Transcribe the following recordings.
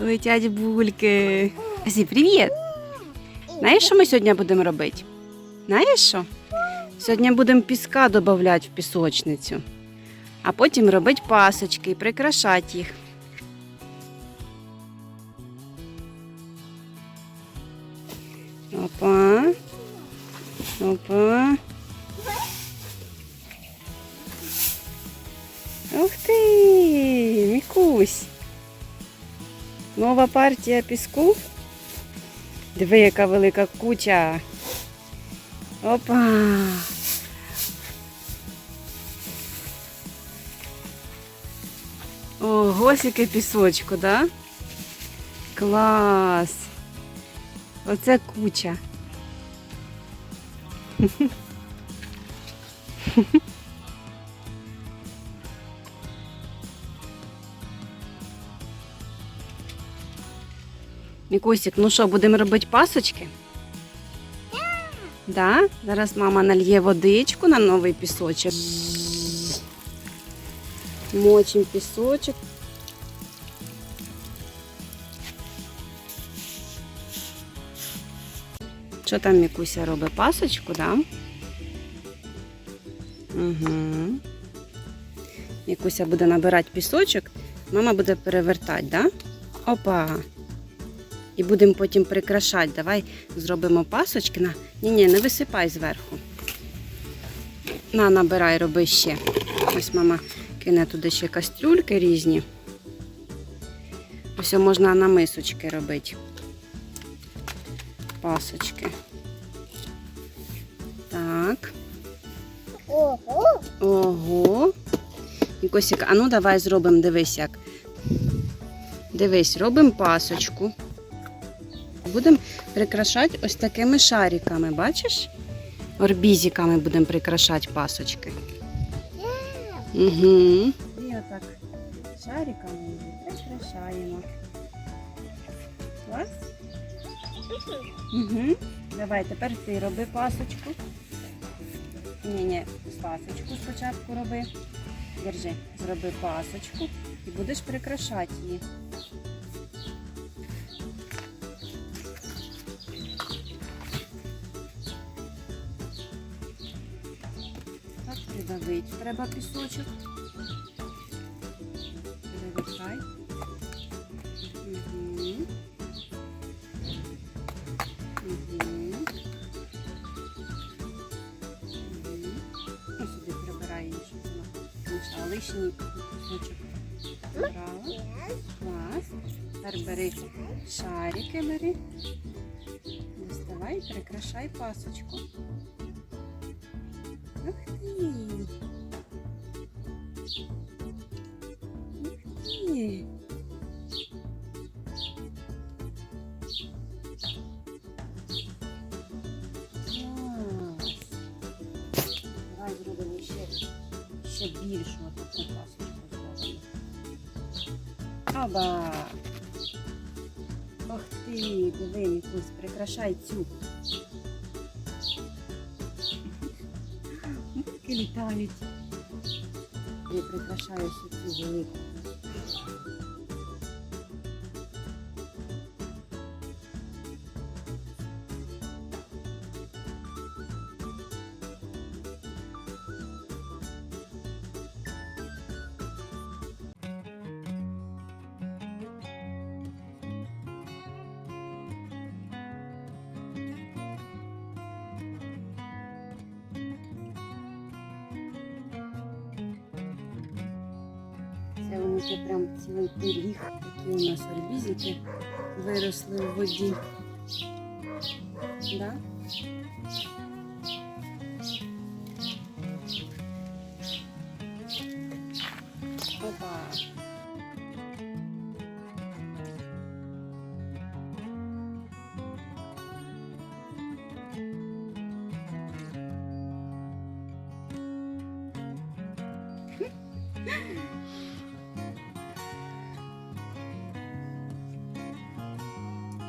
Летять бульки. Зі, привіт! Знаєш, що ми сьогодні будемо робити? Знаєш що? Сьогодні будемо піска додавати в пісочницю, а потім робити пасочки і прикрашати їх. Опа. Опа. Ух ти, Мікусь. Нова партія піску. Диви, яка велика куча. Опа. Ого, скільки пісочку, да? Клас. Оце куча. Мікусік, ну що, будемо робити пасочки? Да? Зараз мама нальє водичку на новий пісочок. Мочимо пісочок. Що там Мікуся робить? Пасочку, да? Угу. Мікуся буде набирати пісочок, мама буде перевертати, да? Опа. І будемо потім прикрашати. Давай зробимо пасочки. На... Ні, ні, не висипай зверху. На, набирай, роби ще. Ось мама кине туди ще кастрюльки різні. Ось можна на мисочки робити. Пасочки. Так. Ого. Ого. Косик, а ну давай зробимо, дивись як. Дивись, робимо пасочку. Будемо прикрашати ось такими шариками, бачиш? Орбізиками будемо прикрашати пасочки. Угу. І отак шариками прикрашаємо. Клас? Угу. Давай, тепер ти роби пасочку. Ні, ні, пасочку спочатку роби. Держи, зроби пасочку і будеш прикрашати її. Так, придавити треба пісочок. Перевертай. Угу. Угу. Сюди щоб вона не мішала. Лишній кусочок прибрала. Клас. Тепер бери шарики, бери. Доставай, прикрашай пасочку. Ух ти! Ух! Давай зробимо ще, ще більшу таку пасочку зробимо. Оба! Ох ти, диви, якусь прикрашай цю. Мутки літають. Я прикрашаю цю велику. Це у є прям цілий пиріг, такі у нас арбізики виросли в воді. Да?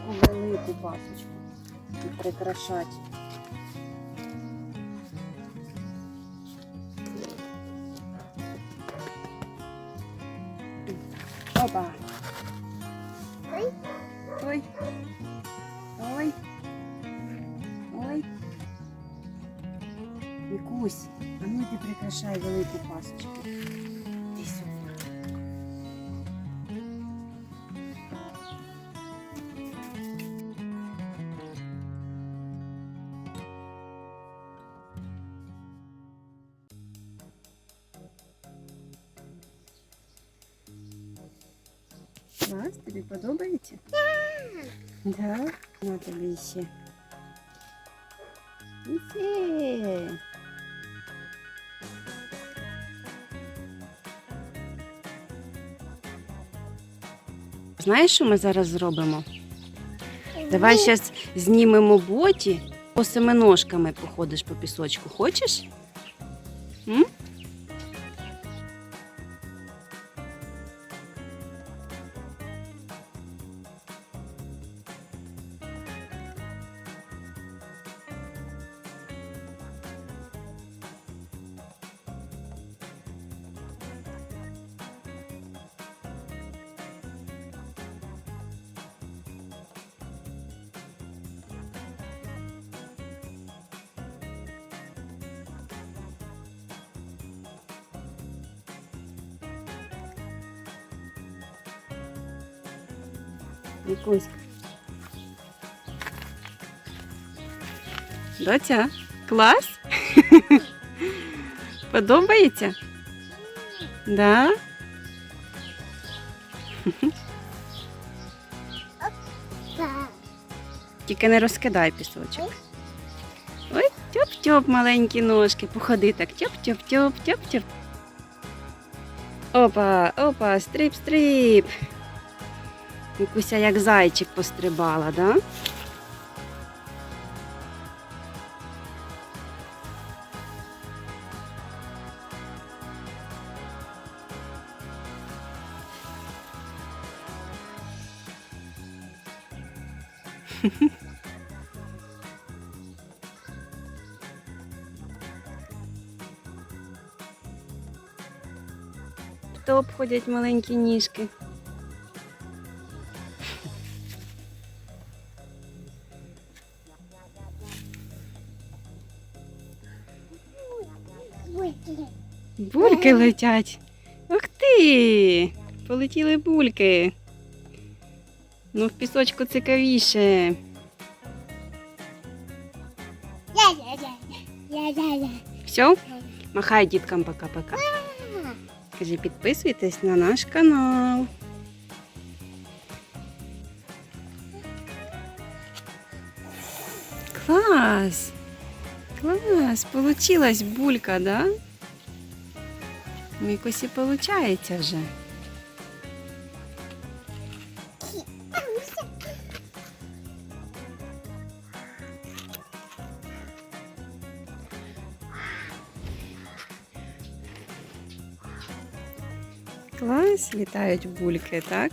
Велику пасочку і прикрашати. Опа. Ой. Ой. Ой. Ой. Вікусь, а ну ти прикрашай велику пасочку. Клас, тобі подобається? Да? На тобі ще. Іси. Знаєш, що ми зараз зробимо? Давай зараз знімемо боті, по семеножками походиш по пісочку. Хочеш? М? Вікуська. Доця, клас? Подобається? Да? Тільки не розкидай пісочок. Ой, тьоп-тьоп, маленькі ножки. Походи так. Тьоп-тьоп-тьоп, тьоп-тьоп. Опа, опа, стрип-стрип. Вікуся як зайчик пострибала, да? Хто обходять маленькі ніжки? Бульки летять. Ух ти! Полетіли бульки. Ну, в пісочку цікавіше. Ля-ля-ля. Ля-ля-ля. Все? Махай діткам пока-пока. Кажи, підписуйтесь на наш канал. Клас! Клас! Получилась булька, да? Ну, якось і виходить вже. Клас, літають бульки, так?